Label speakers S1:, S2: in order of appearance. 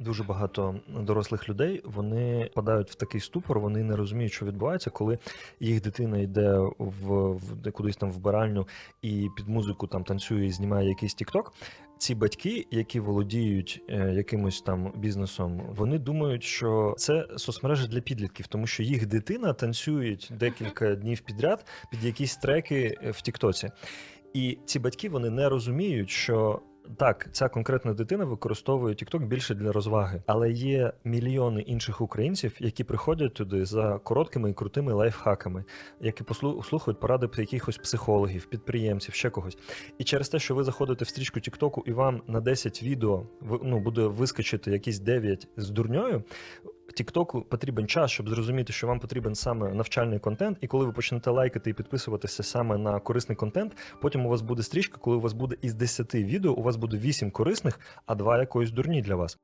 S1: Дуже багато дорослих людей вони падають в такий ступор, вони не розуміють, що відбувається, коли їх дитина йде в, в кудись там вбиральню і під музику там танцює і знімає якийсь тікток. Ці батьки, які володіють е, якимось там бізнесом, вони думають, що це соцмережі для підлітків, тому що їх дитина танцює декілька днів підряд під якісь треки е, в Тіктоці. І ці батьки вони не розуміють, що так, ця конкретна дитина використовує TikTok більше для розваги, але є мільйони інших українців, які приходять туди за короткими і крутими лайфхаками, які послухають поради якихось психологів, підприємців, ще когось. І через те, що ви заходите в стрічку TikTok і вам на 10 відео ну, буде вискочити якісь 9 з дурньою. Тіктоку потрібен час, щоб зрозуміти, що вам потрібен саме навчальний контент, і коли ви почнете лайкати і підписуватися саме на корисний контент, потім у вас буде стрічка, коли у вас буде із 10 відео, у вас буде 8 корисних, а 2 якоїсь дурні для вас.